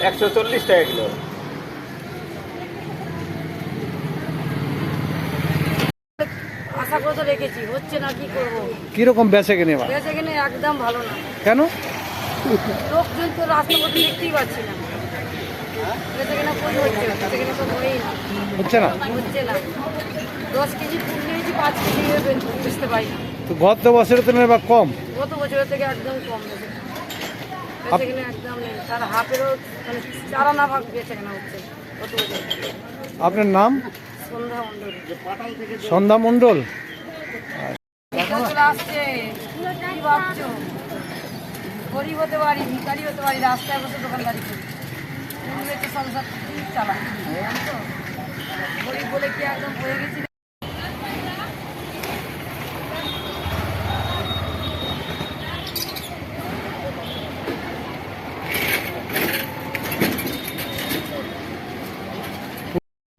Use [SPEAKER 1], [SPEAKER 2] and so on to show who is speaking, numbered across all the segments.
[SPEAKER 1] একশো চল্লিশ টাকা কিলো
[SPEAKER 2] আশা করে তো রেখেছি হচ্ছে না কি করব?
[SPEAKER 3] কীরকম বেচে কিনে
[SPEAKER 2] বেঁচে কিনে একদম ভালো না।
[SPEAKER 3] কেন?
[SPEAKER 2] লোকজন তো রাস্তা পথে দেখতেই পাচ্ছি না। বেঁচে কিনা কই হচ্ছে? বেঁচে কিনা তো হয়ই না।
[SPEAKER 3] হচ্ছে না?
[SPEAKER 2] হচ্ছে না। দশ কেজি ফুল নিয়েছি পাঁচ কেজি বুঝতে পারি
[SPEAKER 3] তো গত বছরের তুলনায় এবার কম?
[SPEAKER 2] গত বছরের থেকে একদম কম বেঁচে
[SPEAKER 3] আপনার নাম?
[SPEAKER 2] সন্ধ্যা মণ্ডল। ভাবছ গরিব হতে পারি ভিকারি হতে পারি রাস্তায় বসে দোকানদারি করি। সংসার চালাই? গরিব বলে কি একদম হয়ে গেছি?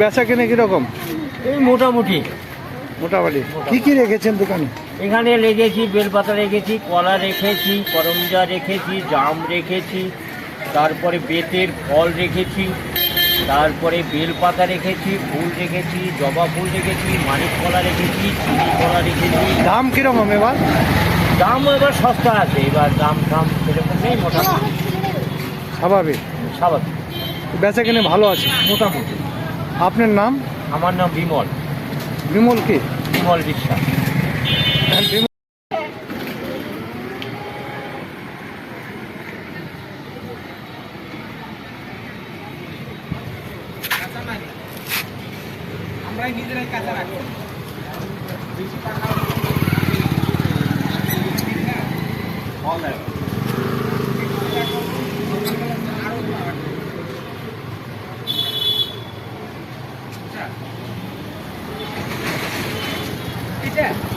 [SPEAKER 3] বেচা কিনে কীরকম?
[SPEAKER 1] এই মোটামুটি।
[SPEAKER 3] মোটামুটি। কি কি রেখেছেন দোকানে?
[SPEAKER 1] এখানে রেখেছি বেলপাতা রেখেছি কলা রেখেছি করমজা রেখেছি জাম রেখেছি তারপরে বেতের ফল রেখেছি তারপরে বেলপাতা রেখেছি ফুল রেখেছি জবা ফুল রেখেছি মানিক কলা রেখেছি চিনি কলা রেখেছি।
[SPEAKER 3] দাম কীরকম এবার?
[SPEAKER 1] দাম এবার সস্তা আছে এবার দাম দাম সেরকম নেই মোটামুটি।
[SPEAKER 3] স্বাভাবিক।
[SPEAKER 1] স্বাভাবিক।
[SPEAKER 3] বেচা কিনে ভালো আছে?
[SPEAKER 1] মোটামুটি।
[SPEAKER 3] আপনার নাম?
[SPEAKER 1] আমার নাম বিমল।
[SPEAKER 3] বিমল কে?
[SPEAKER 1] বিমল বিশ্বাস
[SPEAKER 3] আমরা নিজেরাই কাঁচা রাখব টাকা